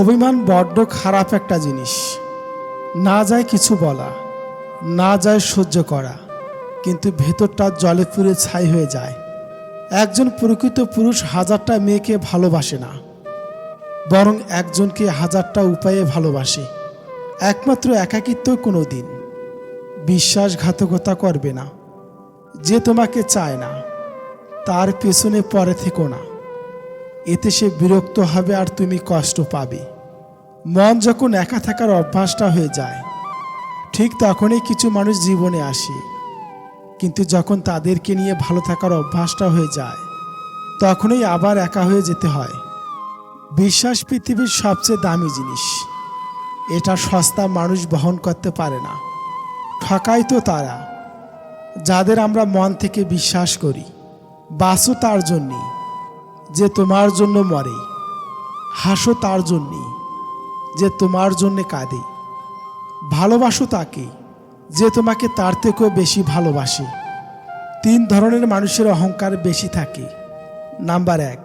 অভিমান বড্ড খারাপ একটা জিনিস। না যায় কিছু বলা, না যায় সহ্য করা, কিন্তু ভেতরটা জলে পুরে ছাই হয়ে যায়। একজন প্রকৃত পুরুষ হাজারটা মেয়েকে ভালোবাসে না, বরং একজনকে হাজারটা উপায়ে ভালোবাসে। একমাত্র একাকিত্ব কোনো দিন বিশ্বাসঘাতকতা করবে না। যে তোমাকে চায় না, তার পেছনে পরে থেকো না। এতে সে বিরক্ত হবে আর তুমি কষ্ট পাবে। মন যখন একা থাকার অভ্যাসটা হয়ে যায়, ঠিক তখনই কিছু মানুষ জীবনে আসে। কিন্তু যখন তাদেরকে নিয়ে ভালো থাকার অভ্যাসটা হয়ে যায়, তখনই আবার একা হয়ে যেতে হয়। বিশ্বাস পৃথিবীর সবচেয়ে দামি জিনিস। এটা সস্তা মানুষ বহন করতে পারে না। ঠকাই তো তারা। যাদের আমরা মন থেকে বিশ্বাস করি বাসও তার জন্যই যে তোমার জন্য মরে, হাসো তার জন্যে, যে তোমার জন্যে কাঁদে। ভালোবাসো তাকে, যে তোমাকে তার থেকেও বেশি ভালোবাসে। তিন ধরনের মানুষের অহংকার বেশি থাকে। নাম্বার এক,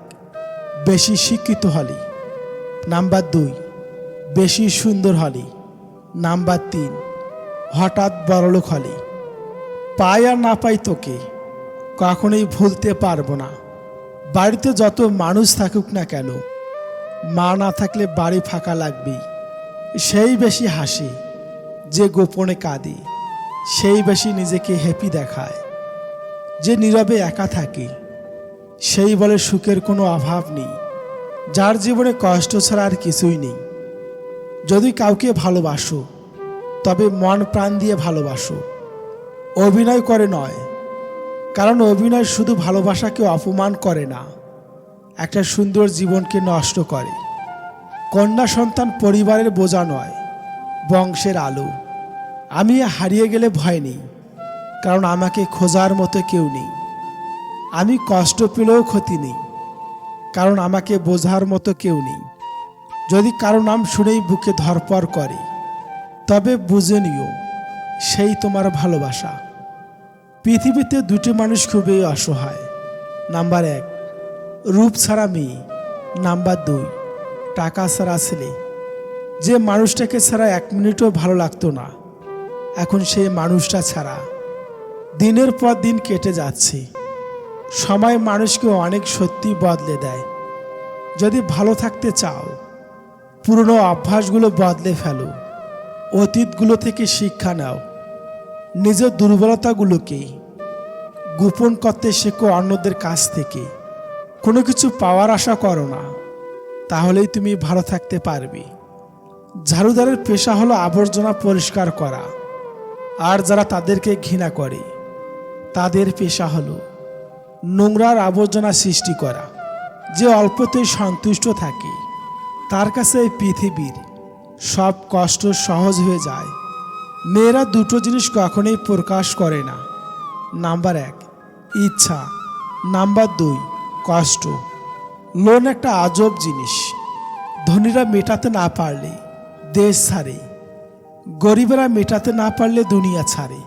বেশি শিক্ষিত হলে। নাম্বার দুই, বেশি সুন্দর হলে। নাম্বার তিন, হঠাৎ বড়লোক হলে। পাই আর না পাই তোকে, কখনোই ভুলতে পারব না। বাড়িতে যত মানুষ থাকুক না কেন, মা না থাকলে বাড়ি ফাঁকা লাগবেই। সেই বেশি হাসি যে গোপনে কাঁদে, সেই বেশি নিজেকে হ্যাপি দেখায়। যে নীরবে একা থাকে, সেই বলে সুখের কোনো অভাব নেই। যার জীবনে কষ্ট ছাড়া আর কিছুই নেই। যদি কাউকে ভালোবাসো, তবে মন প্রাণ দিয়ে ভালোবাসো। অভিনয় করে নয় কারণ অভিনয় শুধু ভালোবাসাকে অপমান করে না, একটা সুন্দর জীবনকে নষ্ট করে। কন্যা সন্তান পরিবারের বোঝা নয়, বংশের আলো। আমি হারিয়ে গেলে ভয় নেই, কারণ আমাকে খোঁজার মতো কেউ নেই। আমি কষ্ট পেলেও ক্ষতি নেই, কারণ আমাকে বোঝার মতো কেউ নেই। যদি কারও নাম শুনেই বুকে ধরপর করে, তবে বুঝে নিও, সেই তোমার ভালোবাসা। পৃথিবীতে দুটি মানুষ খুবই অসহায়। নাম্বার এক, রূপ ছাড়া মেয়ে। নাম্বার দুই, টাকা ছাড়া ছেলে। যে মানুষটাকে ছাড়া এক মিনিটও ভালো লাগতো না, এখন সেই মানুষটা ছাড়া। দিনের পর দিন কেটে যাচ্ছে। সময় মানুষকে অনেক সত্যি বদলে দেয়। যদি ভালো থাকতে চাও, পুরনো অভ্যাসগুলো বদলে ফেলো। অতীতগুলো থেকে শিক্ষা নাও। নিজের দুর্বলতাগুলোকে গোপন করতে শেখো অন্যদের কাছ থেকে। কোনো কিছু পাওয়ার আশা করো না, তাহলেই তুমি ভালো থাকতে পারবে। ঝাড়ুদারের পেশা হলো আবর্জনা পরিষ্কার করা, আর যারা তাদেরকে ঘৃণা করে, তাদের পেশা হলো নোংরার আবর্জনা সৃষ্টি করা। যে অল্পতেই সন্তুষ্ট থাকে, তার কাছে এই পৃথিবীর সব কষ্ট সহজ হয়ে যায়। মেয়েরা দুটো জিনিস কখনোই প্রকাশ করে না। নাম্বার এক, ইচ্ছা। নাম্বার দুই, কষ্ট। লোন একটা আজব জিনিস। ধনীরা মেটাতে না পারলে দেশ ছাড়ে। গরিবেরা মেটাতে না পারলে দুনিয়া ছাড়ে।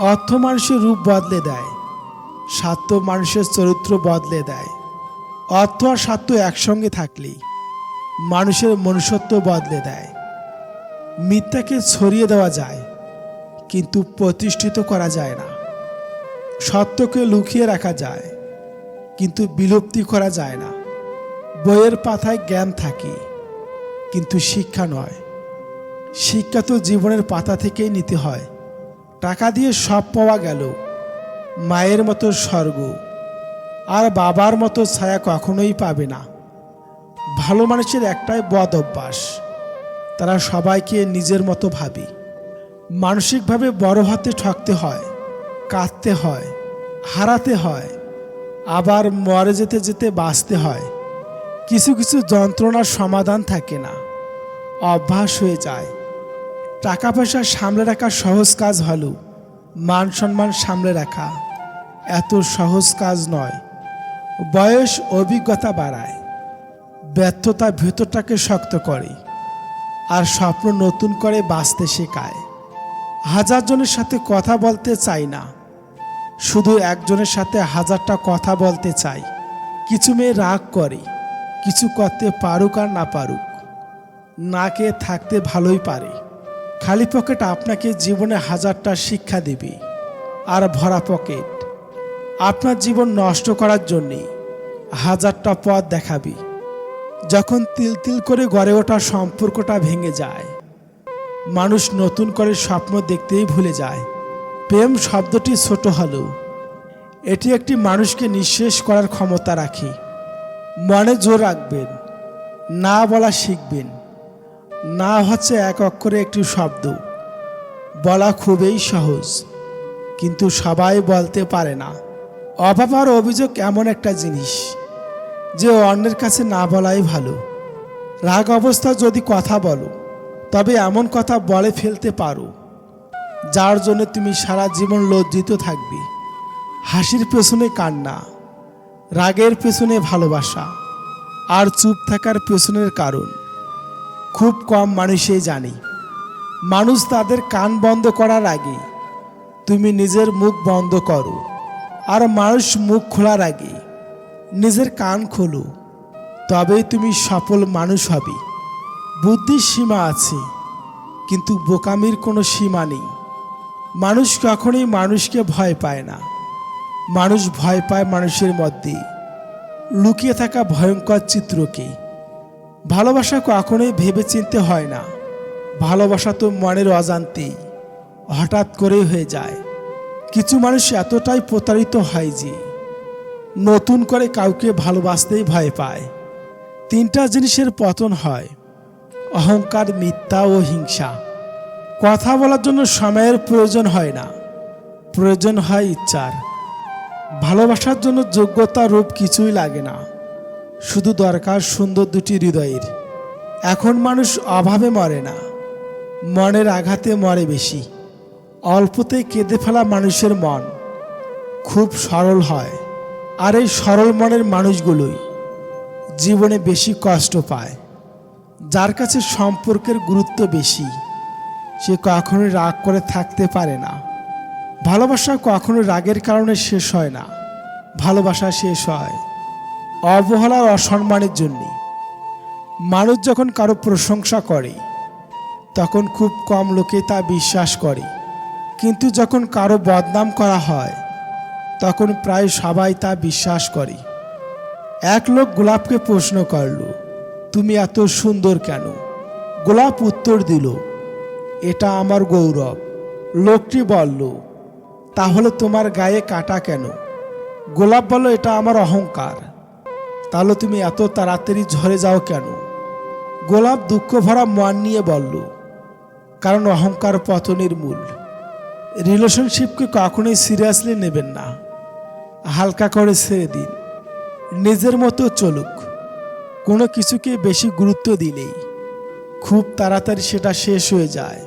অর্থ মানুষের রূপ বদলে দেয়। স্বার্থ মানুষের চরিত্র বদলে দেয়। অর্থ আর স্বার্থ একসঙ্গে থাকলেই মানুষের মনুষ্যত্ব বদলে দেয়। মিথ্যাকে ছড়িয়ে দেওয়া যায়, কিন্তু প্রতিষ্ঠিত করা যায় না। সত্যকে লুকিয়ে রাখা যায়, কিন্তু বিলুপ্তি করা যায় না। বইয়ের পাতায় জ্ঞান থাকে, কিন্তু শিক্ষা নয়। শিক্ষা তো জীবনের পাতা থেকেই নিতে হয়। টাকা দিয়ে সব পাওয়া গেল, মায়ের মতো স্বর্গ, আর বাবার মতো ছায়া কখনোই পাবে না। ভালো মানুষের একটাই বদ অভ্যাস। তারা সবাইকে নিজের মতো ভাবে। মানসিকভাবে বড় হাতে ঠকতে হয়, কাঁদতে হয়, হারাতে হয়, আবার মরে যেতে যেতে বাঁচতে হয়। কিছু কিছু যন্ত্রণার সমাধান থাকে না, অভ্যাস হয়ে যায়। টাকা পয়সা সামলে রাখা সহজ কাজ হলো মান সম্মান সামলে রাখা। এত সহজ কাজ নয়। বয়স অভিজ্ঞতা বাড়ায়, ব্যর্থতা ভেতরটাকে শক্ত করে। আর স্বপ্ন নতুন করে বাঁচতে শেখায়। হাজার জনের সাথে কথা বলতে চাই না। শুধু একজনের সাথে হাজারটা কথা বলতে চাই। কিছু মেয়ে রাগ করে, কিছু করতে পারুক আর না পারুক। না কে থাকতে ভালোই পারে। খালি পকেট আপনাকে জীবনে হাজারটা শিক্ষা দেবে। আর ভরা পকেট। আপনার জীবন নষ্ট করার জন্যে হাজারটা পথ দেখাবে। যখন তিল তিল করে গড়ে ওঠা সম্পর্কটা ভেঙে যায়, মানুষ নতুন করে স্বপ্ন দেখতেই ভুলে যায়। প্রেম শব্দটি ছোট হলেও এটি একটি মানুষকে নিঃশেষ করার ক্ষমতা রাখে। মনে জোর রাখবেন, না বলা শিখবেন। না হচ্ছে এক অক্ষরে একটি শব্দ। বলা খুবই সহজ, কিন্তু সবাই বলতে পারে না। অভাব আর অভিযোগ এমন একটা জিনিস। যে অন্যের কাছে না বলাই ভালো। রাগ অবস্থা যদি কথা বলো, তবে এমন কথা বলে ফেলতে পারো, যার জন্য তুমি সারা জীবন লজ্জিত থাকবে। হাসির পেছনে কান্না, রাগের পেছনে ভালোবাসা, আর চুপ থাকার পেছনের কারণ। খুব কম মানুষই জানে। মানুষ তাদের কান বন্ধ করার আগে তুমি নিজের মুখ বন্ধ করো, আর মানুষ মুখ খোলার আগে নিজের কান খোলো, তবেই তুমি সফল মানুষ হবে। বুদ্ধির সীমা আছে, কিন্তু বোকামির কোনো সীমা নেই। মানুষ কখনোই মানুষকে ভয় পায় না। মানুষ ভয় পায় মানুষের মধ্যে। লুকিয়ে থাকা ভয়ঙ্কর চিত্রকে। ভালোবাসা কখনোই ভেবে চিনতে হয় না। ভালোবাসা তো মনের অজান্তেই হঠাৎ করেই হয়ে যায়। কিছু মানুষ এতটাই প্রতারিত হয় যে নতুন করে কাউকে ভালোবাসতেই ভয় পায়। তিনটা জিনিসের পতন হয়, অহংকার, মিথ্যা ও হিংসা। কথা বলার জন্য সময়ের প্রয়োজন হয় না, প্রয়োজন হয় ইচ্ছার। ভালোবাসার জন্য যোগ্যতা রূপ কিছুই লাগে না, শুধু দরকার সুন্দর দুটি হৃদয়ের। এখন মানুষ অভাবে মরে না, মনের আঘাতে মরে বেশি। অল্পতে কেঁদে ফেলা মানুষের মন খুব সরল হয়। আর এই সরল মনের মানুষগুলোই জীবনে বেশি কষ্ট পায়। যার কাছে সম্পর্কের গুরুত্ব বেশি, সে কখনোই রাগ করে থাকতে পারে না। ভালোবাসা কখনো রাগের কারণে শেষ হয় না, ভালোবাসা শেষ হয় অবহেলা অসম্মানের জন্যে। মানুষ যখন কারও প্রশংসা করে, তখন খুব কম লোকে তা বিশ্বাস করে। কিন্তু যখন কারও বদনাম করা হয় তখন প্রায় সবাই তা বিশ্বাস করে। এক লোক গোলাপকে প্রশ্ন করল, তুমি এত সুন্দর কেন? গোলাপ উত্তর দিল, এটা আমার গৌরব। লোকটি বলল, তাহলে তোমার গায়ে কাটা কেন? গোলাপ বলল, এটা আমার অহংকার। তাহলে তুমি এত তাড়াতাড়ি ঝরে যাও কেন? গোলাপ দুঃখ ভরা মন নিয়ে বলল, কারণ অহংকার পতনের মূল। রিলেশনশিপকে কখনোই সিরিয়াসলি নেবেন না। হালকা করে ছেড়ে দিন। নিজের মতো চলুক। কোনো কিছুকে বেশি গুরুত্ব দিলেই খুব তাড়াতাড়ি সেটা শেষ হয়ে যায়।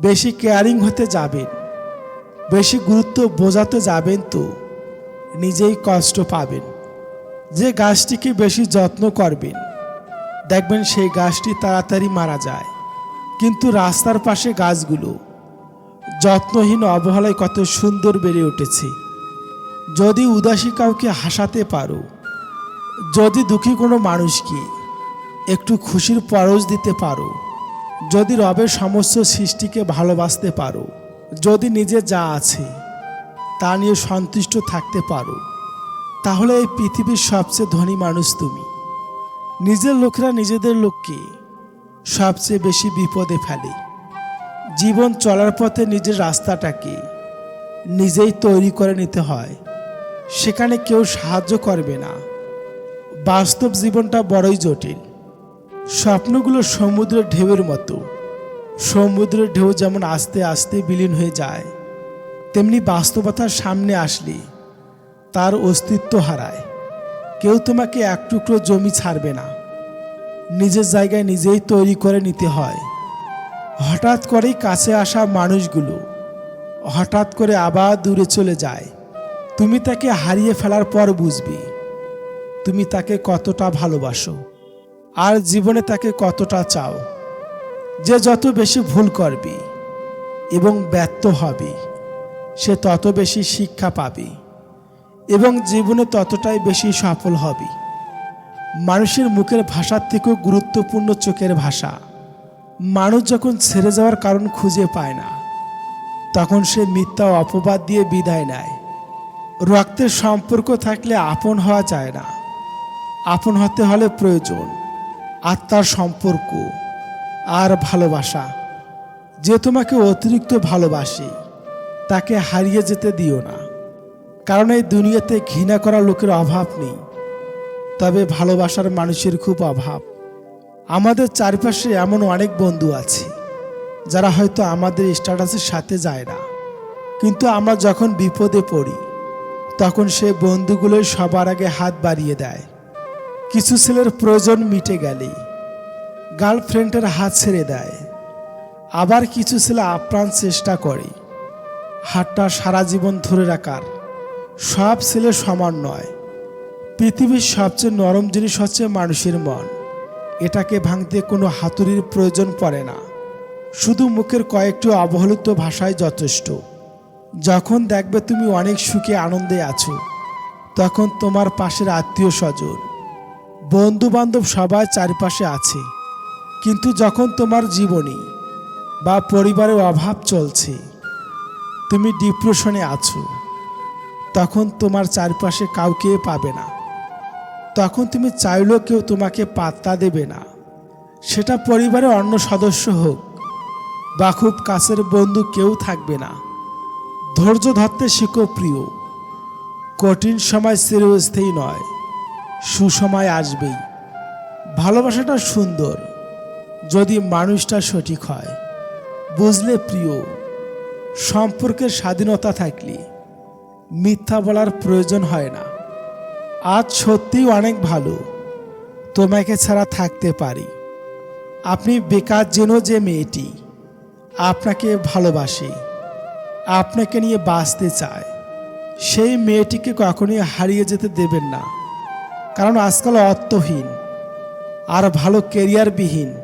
বেশি কেয়ারিং হতে যাবেন। বেশি গুরুত্ব বোঝাতে যাবেন তো নিজেই কষ্ট পাবেন। যে গাছটিকে বেশি যত্ন করবেন, দেখবেন সেই গাছটি তাড়াতাড়ি মারা যায়। কিন্তু রাস্তার পাশে গাছগুলো যত্নহীন অবহেলায় কত সুন্দর বেড়ে উঠেছে। যদি উদাসী কাউকে হাসাতে পারো, যদি দুঃখী কোনো মানুষকে একটু খুশির পরশ দিতে পারো, যদি রবের সমস্ত সৃষ্টিকে ভালোবাসতে পারো, যদি নিজে যা আছে তা নিয়ে সন্তুষ্ট থাকতে পারো, তাহলে এই পৃথিবীর সবচেয়ে ধনী মানুষ তুমি। নিজের লোকেরা নিজেদের লোককে সবচেয়ে বেশি বিপদে ফেলে। জীবন চলার পথে নিজের রাস্তাটাকে নিজেই তৈরি করে নিতে হয়। সেখানে কেউ সাহায্য করবে না। বাস্তব জীবনটা বড়ই জটিল। স্বপ্নগুলো সমুদ্রের ঢেউয়ের মতো। সমুদ্রের ঢেউ যেমন আস্তে আস্তে বিলীন হয়ে যায়, তেমনি বাস্তবতার সামনে আসলে তার অস্তিত্ব হারায়। কেউ তোমাকে এক টুকরো জমি ছাড়বে না। নিজের জায়গায় নিজেই তৈরি করে নিতে হয়। হঠাৎ করেই কাছে আসা মানুষগুলো হঠাৎ করে আবার দূরে চলে যায়। তুমি তাকে হারিয়ে ফেলার পর বুঝবে। তুমি তাকে কতটা ভালোবাসো আর জীবনে তাকে কতটা চাও। যে যত বেশি ভুল করবে এবং ব্যর্থ হবে, সে তত বেশি শিক্ষা পাবে এবং জীবনে ততটাই বেশি সফল হবে। মানুষের মুখের ভাষার থেকেও গুরুত্বপূর্ণ চোখের ভাষা। মানুষ যখন ছেড়ে যাওয়ার কারণ খুঁজে পায় না, তখন সে মিথ্যা অপবাদ দিয়ে বিদায় নেয়। রক্তের সম্পর্ক থাকলে আপন হওয়া যায় না। আপন হতে হলে প্রয়োজন আত্মার সম্পর্ক আর ভালোবাসা। যে তোমাকে অতিরিক্ত ভালোবাসে, তাকে হারিয়ে যেতে দিও না। কারণ এই দুনিয়াতে ঘৃণা করা লোকের অভাব নেই। তবে ভালোবাসার মানুষের খুব অভাব। আমাদের চারপাশে এমন অনেক বন্ধু আছে, যারা হয়তো আমাদের স্ট্যাটাসের সাথে যায় না। কিন্তু আমরা যখন বিপদে পড়ি তখন সে বন্ধুগুলোই সবার আগে হাত বাড়িয়ে দেয়। কিছু ছেলের প্রয়োজন মিটে গেলে গার্লফ্রেন্ডের হাত ছেড়ে দেয়। আবার কিছু ছেলে আপ্রাণ চেষ্টা করে। হাতটা সারা জীবন ধরে রাখার। সব ছেলে সমান নয়। পৃথিবীর সবচেয়ে নরম জিনিস হচ্ছে মানুষের মন। এটাকে ভাঙতে কোনো হাতুড়ির প্রয়োজন পড়ে না। শুধু মুখের কয়েকটি অবহেলিত ভাষায় যথেষ্ট। যখন দেখবে তুমি অনেক সুখে আনন্দে আছো, তখন তোমার পাশের আত্মীয় স্বজন বন্ধু বান্ধব সবাই চারপাশে আছে। কিন্তু যখন তোমার জীবনী বা পরিবারের অভাব চলছে, তুমি ডিপ্রেশনে আছো, তখন তোমার চারপাশে কাউকে পাবে না। তখন তুমি চাইলেও কেউ তোমাকে পাত্তা দেবে না। সেটা পরিবারের অন্য সদস্য হোক বা খুব কাছের বন্ধু কেউ থাকবে না। ধৈর্য ধরতে শিখো প্রিয়। কঠিন সময় চিরস্থায়ী নয়, সুসময় আসবেই। ভালোবাসাটা সুন্দর, যদি মানুষটা সঠিক হয়। বুঝলে প্রিয়, সম্পর্কের স্বাধীনতা থাকলে মিথ্যা বলার প্রয়োজন হয় না। আজ সত্যিই অনেক ভালো, তোমাকে ছাড়া থাকতে পারি। আপনি বেকার যেন যে মেয়েটি, আপনাকে ভালোবাসে। আপনাকে নিয়ে বাঁচতে চায়। সেই মেয়েটিকে কখনোই হারিয়ে যেতে দেবেন না। কারণ আজকাল অর্থহীন আর ভালো কেরিয়ারবিহীন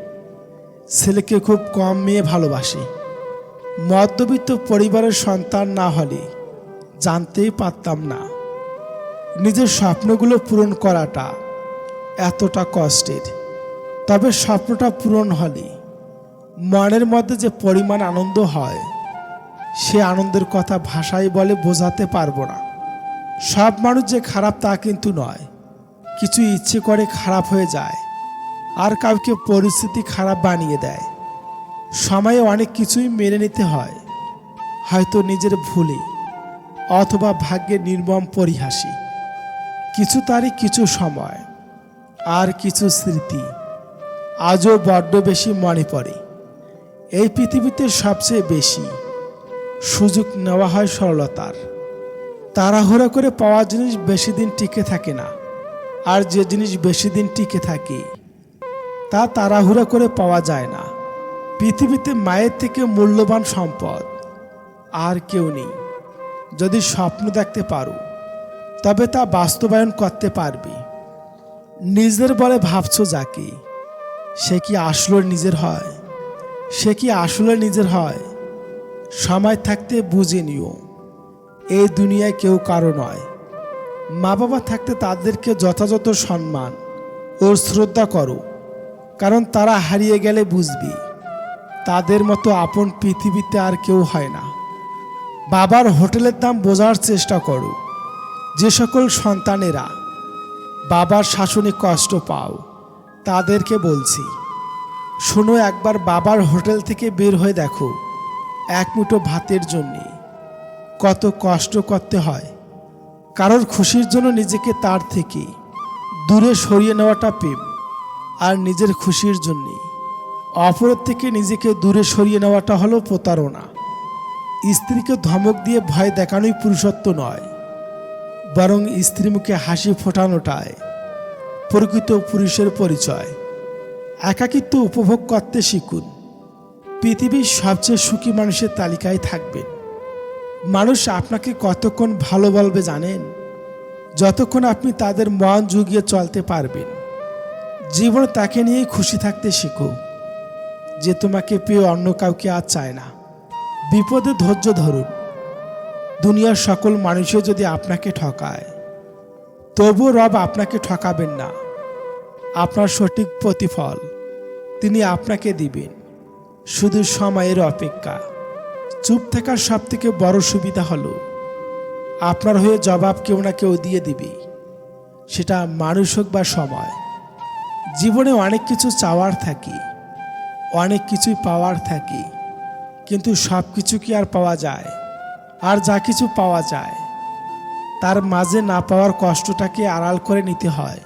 ছেলেকে খুব কম মেয়ে ভালোবাসে। মধ্যবিত্ত পরিবারের সন্তান না হলে জানতেই পারতাম না। নিজের স্বপ্নগুলো পূরণ করাটা এতটা কষ্টের। তবে স্বপ্নটা পূরণ হলে মনের মধ্যে যে পরিমাণ আনন্দ হয় সে আনন্দের কথা ভাষায় বলে, বোঝাতে পারব না। সব মানুষ যে খারাপ তা কিন্তু নয়। কিছু ইচ্ছে করে খারাপ হয়ে যায়। আর কাউকে পরিস্থিতি খারাপ বানিয়ে দেয়। সময়ে অনেক কিছুই মেনে নিতে হয়। হয়তো নিজের ভুলে অথবা ভাগ্যের নির্মম পরিহাসী। কিছু তারই কিছু সময় আর কিছু স্মৃতি আজও বড্ড বেশি মনে পড়ে। এই পৃথিবীতে সবচেয়ে বেশি সুযোগ নেওয়া হয় সরলতার। তাড়াহুড়া করে পাওয়া জিনিস বেশি দিন টিকে থাকে না। আর যে জিনিস বেশি দিন টিকে থাকে, তা তাড়াহুড়া করে পাওয়া যায় না। পৃথিবীতে মায়ের থেকে মূল্যবান সম্পদ আর কেউ নেই। যদি স্বপ্ন দেখতে পারো, তবে তা বাস্তবায়ন করতে পারবি। নিজের বলে ভাবছ যাকে, সে কি আসলে নিজের হয়? সে কি আসলে নিজের হয়? সময় থাকতে বুঝে নিও। এই দুনিয়ায় কেউ কারও নয়। মা বাবা থাকতে তাদেরকে যথাযথ সম্মান ও শ্রদ্ধা করো, কারণ তারা হারিয়ে গেলে বুঝবি, তাদের মতো আপন পৃথিবীতে আর কেউ হয় না। বাবার হোটেলের দাম বোঝার চেষ্টা করো, যে সকল সন্তানেরা বাবার শাসনে কষ্ট পাও, তাদেরকে বলছি, শোনো একবার বাবার হোটেল থেকে বের হয়ে দেখো। এক মুঠো ভাতের জন্যে। কত কষ্ট করতে হয়। কারোর খুশির জন্য নিজেকে তার থেকে দূরে সরিয়ে নেওয়াটা প্রেম, আর নিজের খুশির জন্যে। অপরের থেকে নিজেকে দূরে সরিয়ে নেওয়াটা হলো প্রতারণা। স্ত্রীকে ধমক দিয়ে ভয় দেখানোই পুরুষত্ব নয়, বরং স্ত্রী মুখে হাসি ফোটানোটায় প্রকৃত পুরুষের পরিচয়। একাকিত্ব উপভোগ করতে শিখুন। পৃথিবীর সবচেয়ে সুখী মানুষের তালিকায় থাকবেন মানুষ আপনাকে কতক্ষণ ভালো বলবে জানেন? যতক্ষণ আপনি তাদের মন জুগিয়ে চলতে পারবেন। জীবনে তাকে নিয়েই খুশি থাকতে শিখো, যে তোমাকে পেয়ে অন্য কাউকে আর চায় না। বিপদে ধৈর্য ধরুন। দুনিয়ার সকল মানুষও যদি আপনাকে ঠকায়, তবুও রব আপনাকে ঠকাবেন না। আপনার সঠিক প্রতিফল তিনি আপনাকে দিবেন। শুধু সময়ের অপেক্ষা। চুপ থাকার সব থেকে বড় সুবিধা হলো, আপনার হয়ে জবাব কেউ না কেউ দিয়ে দিবে। সেটা মানুষ হোক বা সময়, জীবনে অনেক কিছু চাওয়ার থাকে, অনেক কিছুই পাওয়ার থাকে, কিন্তু সব কিছু কি আর পাওয়া যায়? আর যা কিছু পাওয়া যায়, তার মাঝে না পাওয়ার কষ্টটাকে আড়াল করে নিতে হয়।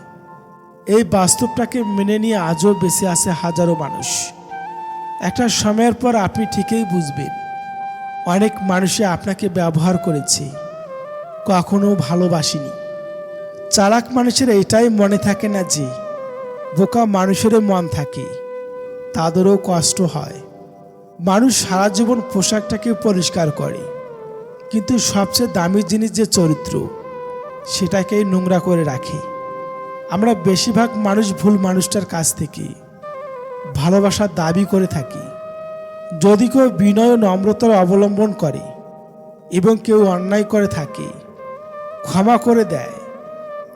এই বাস্তবটাকে মেনে নিয়ে আজও বেঁচে আছে হাজারো মানুষ। একটা সময়ের পর আপনি ঠিকই বুঝবেন। অনেক মানুষে আপনাকে ব্যবহার করেছে। কখনো ভালোবাসিনি। চালাক মানুষের এটাই মনে থাকে না যে, বোকা মানুষেরও মন থাকে। তাদেরও কষ্ট হয়। মানুষ সারা জীবন পোশাকটাকে পরিষ্কার করে। কিন্তু সবচেয়ে দামি জিনিস যে চরিত্র, সেটাকেই নোংরা করে রাখে। আমরা বেশিরভাগ মানুষ ভুল মানুষটার কাছ থেকে ভালোবাসার দাবি করে থাকি। যদি কেউ বিনয় নম্রতার অবলম্বন করে এবং কেউ অন্যায় করে থাকে, ক্ষমা করে দেয়,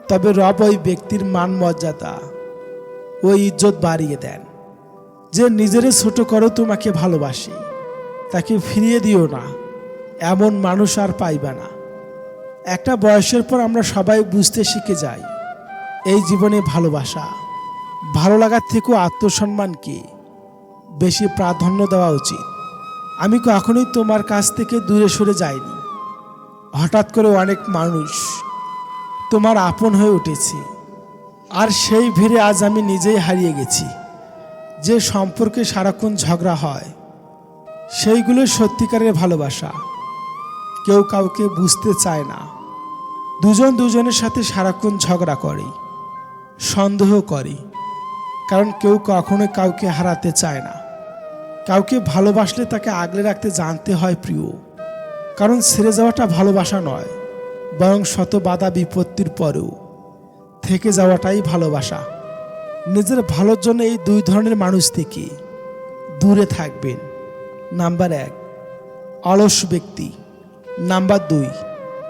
তবে রব ওই ব্যক্তির মান মর্যাদা ও ইজ্জত বাড়িয়ে দেন। যে নিজেরে ছোট করো তোমাকে ভালোবাসে, তাকে ফিরিয়ে দিও না, এমন মানুষ আর পাইবা না। একটা বয়সের পর আমরা সবাই বুঝতে শিখে যাই, এই জীবনে ভালোবাসা ভালো লাগার থেকেও আত্মসম্মানকে বেশি প্রাধান্য দেওয়া উচিত। আমি কখনোই তোমার কাছ থেকে দূরে সরে যাইনি? হঠাৎ করে অনেক মানুষ তোমার আপন হয়ে উঠেছে। আর সেই ভিড়ে আজ আমি নিজেই হারিয়ে গেছি। যে সম্পর্কে সারাক্ষণ ঝগড়া হয়, সেইগুলো সত্যিকারের ভালোবাসা। কেউ কাউকে বুঝতে চায় না। দুজন দুজনের সাথে সারাক্ষণ ঝগড়া করে, সন্দেহ করে। কারণ কেউ কখনো কাউকে হারাতে চায় না। কাউকে ভালোবাসলে তাকে আগলে রাখতে জানতে হয় প্রিয়। কারণ ছেড়ে যাওয়াটা ভালোবাসা নয়, বরং শত বাধা বিপত্তির পরেও। থেকে যাওয়াটাই ভালোবাসা। নিজের ভালোর জন্য এই দুই ধরনের মানুষ থেকে দূরে থাকবেন। নাম্বার এক, অলস ব্যক্তি। নাম্বার দুই,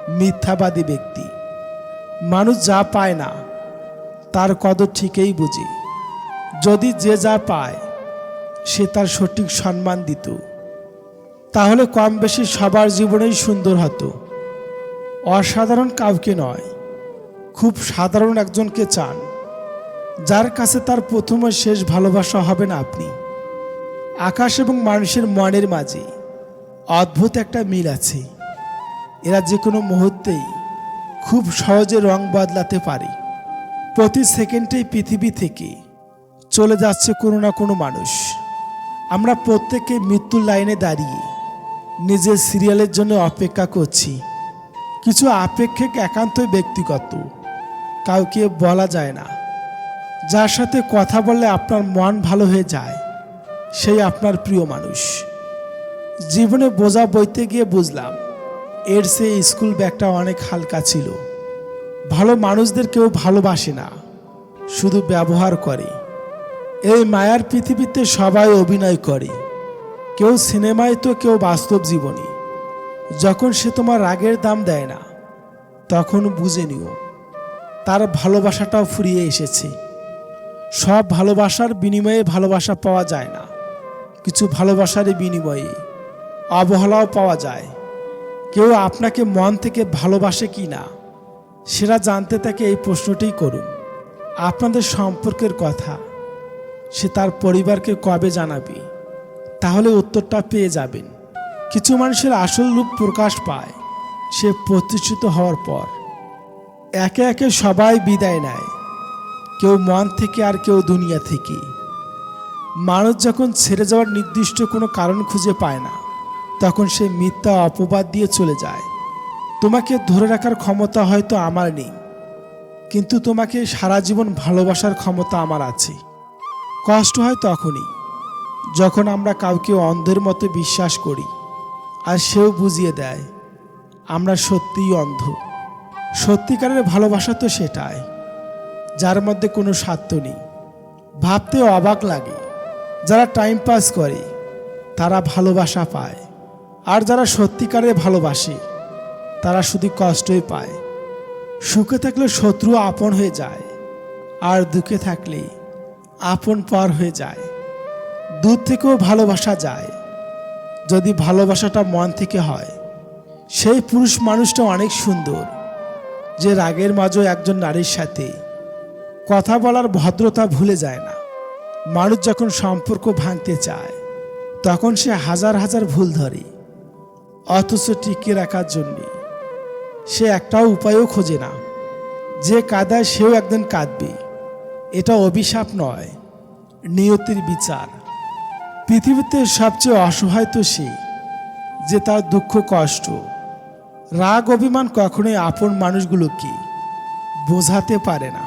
মিথ্যাবাদী ব্যক্তি। মানুষ যা পায় না, তার কদর ঠিকই বুঝে। যদি যে যা পায়, সে তার সঠিক সম্মান দিত। তাহলে কম বেশি সবার জীবনেই সুন্দর হতো। অসাধারণ কাউকে নয়, খুব সাধারণ একজনকে চান। যার কাছে তার প্রথম ও শেষ ভালোবাসা হবে না আপনি। আকাশ এবং মানুষের মনের মাঝে অদ্ভুত একটা মিল আছে। এরা যে কোনো মুহূর্তেই খুব সহজে রং বদলাতে পারে। প্রতি সেকেন্ডেই পৃথিবী থেকে চলে যাচ্ছে কোনো না কোনো মানুষ। আমরা প্রত্যেকে মৃত্যুর লাইনে দাঁড়িয়ে নিজের সিরিয়ালের জন্য অপেক্ষা করছি। কিছু আপেক্ষিক একান্তই ব্যক্তিগত, কাউকে বলা যায় না। যার সাথে কথা বললে আপনার মন ভালো হয়ে যায়, সেই আপনার প্রিয় মানুষ। জীবনে বোঝা বইতে গিয়ে বুঝলাম, এর সে স্কুল ব্যাগটা অনেক হালকা ছিল। ভালো মানুষদের কেউ ভালোবাসে না, শুধু ব্যবহার করে। এই মায়ার পৃথিবীতে সবাই অভিনয় করে। কেউ সিনেমায় তো কেউ বাস্তব জীবনী। যখন সে তোমার রাগের দাম দেয় না, তখন বুঝে নিও, তার ভালোবাসাটাও ফুরিয়ে এসেছে। সব ভালোবাসার বিনিময়ে ভালোবাসা পাওয়া যায় না। কিছু ভালোবাসার বিনিময়ে অবহেলাও পাওয়া যায়। কেউ আপনাকে মন থেকে ভালোবাসে কি না, সেটা জানতে তাকে এই প্রশ্নটি করুন। আপনাদের সম্পর্কের কথা। সে তার পরিবারকে কবে জানাবে? তাহলে উত্তরটা পেয়ে যাবেন। কিছু মানুষের আসল রূপ প্রকাশ পায়, সে প্রতিষ্ঠিত হওয়ার পর। একে একে সবাই বিদায় নেয়। কেউ মন থেকে আর কেউ দুনিয়া থেকে। মানুষ যখন ছেড়ে যাওয়ার নির্দিষ্ট কোনো কারণ খুঁজে পায় না, তখন সে মিথ্যা অপবাদ দিয়ে চলে যায়। তোমাকে ধরে রাখার ক্ষমতা হয়তো আমার নেই, কিন্তু তোমাকে সারা জীবন ভালোবাসার ক্ষমতা আমার আছে। কষ্ট হয় তখনই, যখন আমরা কাউকে অন্ধের মতো বিশ্বাস করি আর সেও বুঝিয়ে দেয়, আমরা সত্যিই অন্ধ। সত্যিকারের ভালোবাসা তো সেটাই, যার মধ্যে কোনো স্বার্থ নেই। ভাবতে অবাক লাগে, যারা টাইম পাস করে, তারা ভালোবাসা পায়। আর যারা সত্যিকারে ভালোবাসে, তারা শুধু কষ্টই পায়। সুখে থাকলে শত্রু আপন হয়ে যায়, আর দুঃখে থাকলে আপন পার হয়ে যায়। দূর থেকেও ভালোবাসা যায়। যদি ভালোবাসাটা মন থেকে হয়, সেই পুরুষ মানুষটা অনেক সুন্দর, যে রাগের মাঝেও একজন নারীর সাথে কথা বলার ভদ্রতা ভুলে যায় না। মানুষ যখন সম্পর্ক ভাঙতে চায়, তখন সে হাজার হাজার ভুল ধরে, অথচ টিকিয়ে রাখার জন্যে। সে একটাও উপায়ও খোঁজে না। যে কাদায় সেও একদিন কাঁদবে। এটা অভিশাপ নয়, নিয়তির বিচার। পৃথিবীতে সবচেয়ে অসহায় তো সে যে তার দুঃখ, কষ্ট, রাগ, অভিমান কখনোই আপন মানুষগুলোকে বোঝাতে পারে না।